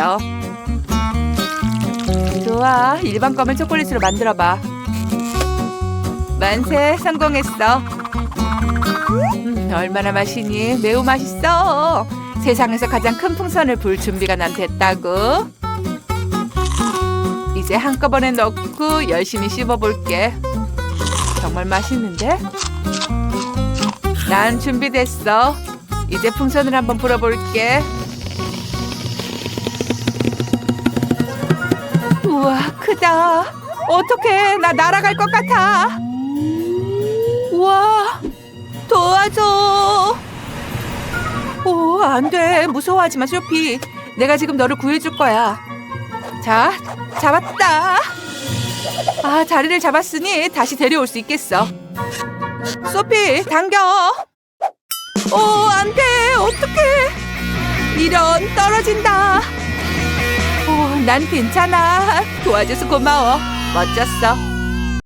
있어. 좋아, 일반 껌을 초콜릿으로 만들어봐. 만세, 성공했어. 음, 얼마나 맛있니? 매우 맛있어. 세상에서 가장 큰 풍선을 불 준비가 난 됐다고. 이제 한꺼번에 넣고 열심히 씹어볼게. 정말 맛있는데? 난 준비됐어. 이제 풍선을 한번 불어볼게. 우와, 크다. 어떡해, 나 날아갈 것 같아. 우와, 도와줘. 오, 안 돼. 무서워하지 마, 쇼피. 내가 지금 너를 구해줄 거야. 자, 잡았다. 아, 자리를 잡았으니 다시 데려올 수 있겠어. 소피, 당겨. 오, 안 돼. 어떡해. 이런, 떨어진다. 오, 난 괜찮아. 도와줘서 고마워. 멋졌어.